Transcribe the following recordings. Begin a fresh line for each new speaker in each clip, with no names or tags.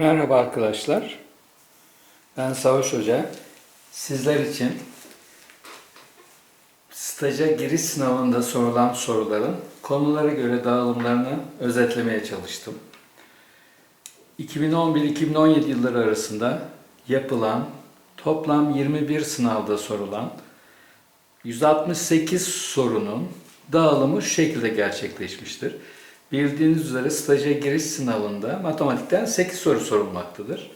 Merhaba arkadaşlar. Ben Savaş Hoca. Sizler için staja giriş sınavında sorulan soruların konulara göre dağılımlarını özetlemeye çalıştım. 2011-2017 yılları arasında yapılan toplam 21 sınavda sorulan 168 sorunun dağılımı şu şekilde gerçekleşmiştir. Bildiğiniz üzere staja giriş sınavında matematikten 8 soru sorulmaktadır.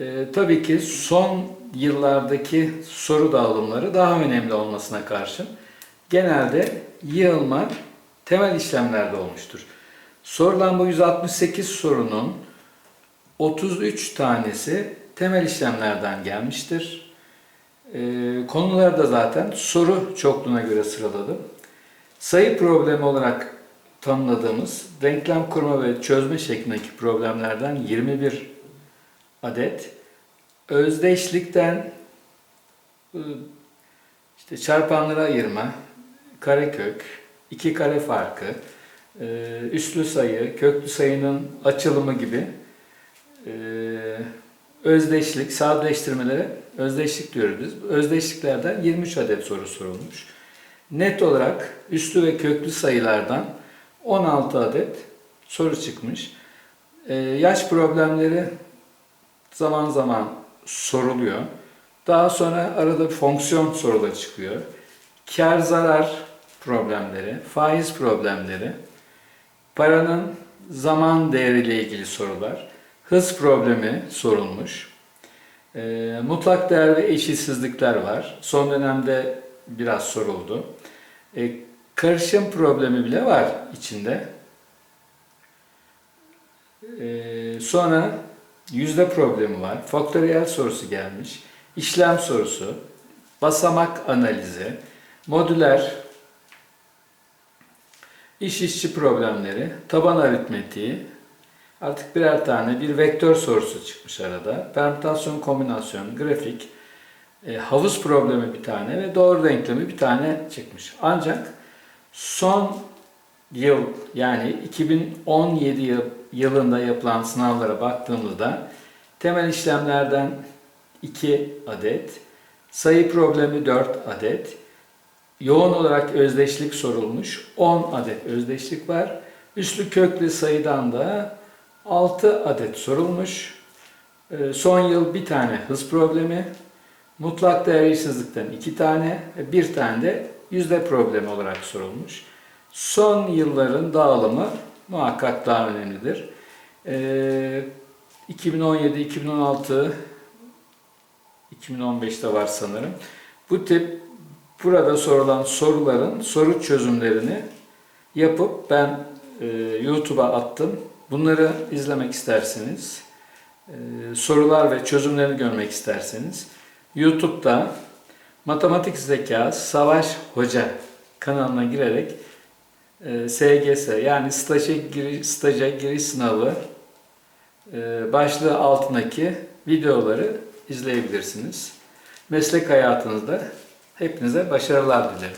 Ee, tabii ki son yıllardaki soru dağılımları daha önemli olmasına karşın genelde yığılma temel işlemlerde olmuştur. Sorulan bu 168 sorunun 33 tanesi temel işlemlerden gelmiştir. Ee, konuları da zaten soru çokluğuna göre sıraladım. Sayı problemi olarak tanımladığımız denklem kurma ve çözme şeklindeki problemlerden 21 adet, özdeşlikten ıı, işte çarpanlara ayırma, karekök, iki kare farkı, ıı, üslü sayı, köklü sayının açılımı gibi ıı, özdeşlik, sadeleştirmelere özdeşlik diyoruz biz. Özdeşliklerden 23 adet soru sorulmuş. Net olarak üslü ve köklü sayılardan 16 adet soru çıkmış. Ee, yaş problemleri zaman zaman soruluyor. Daha sonra arada fonksiyon soruları çıkıyor. Kar zarar problemleri, faiz problemleri, paranın zaman değeriyle ilgili sorular, hız problemi sorulmuş. Ee, mutlak değer ve eşitsizlikler var. Son dönemde biraz soruldu. Ee, karışım problemi bile var içinde. Ee, sonra yüzde problemi var. Faktöriyel sorusu gelmiş. işlem sorusu, basamak analizi, modüler, iş işçi problemleri, taban aritmetiği, artık birer tane bir vektör sorusu çıkmış arada. Permütasyon, kombinasyon, grafik, e, havuz problemi bir tane ve doğru denklemi bir tane çıkmış. Ancak son yıl yani 2017 yıl, yılında yapılan sınavlara baktığımızda temel işlemlerden 2 adet, sayı problemi 4 adet, yoğun olarak özdeşlik sorulmuş 10 adet özdeşlik var. Üslü köklü sayıdan da 6 adet sorulmuş. Ee, Son yıl bir tane hız problemi, mutlak değer eşitsizlikten 2 tane, bir tane de yüzde problemi olarak sorulmuş. Son yılların dağılımı muhakkak daha önemlidir. Ee, 2017, 2016, 2015'te var sanırım. Bu tip burada sorulan soruların soru çözümlerini yapıp ben e, YouTube'a attım. Bunları izlemek isterseniz, e, sorular ve çözümlerini görmek isterseniz YouTube'da Matematik Zeka Savaş Hoca kanalına girerek e, SGS yani staja giriş, staja giriş sınavı e, başlığı altındaki videoları izleyebilirsiniz. Meslek hayatınızda hepinize başarılar dilerim.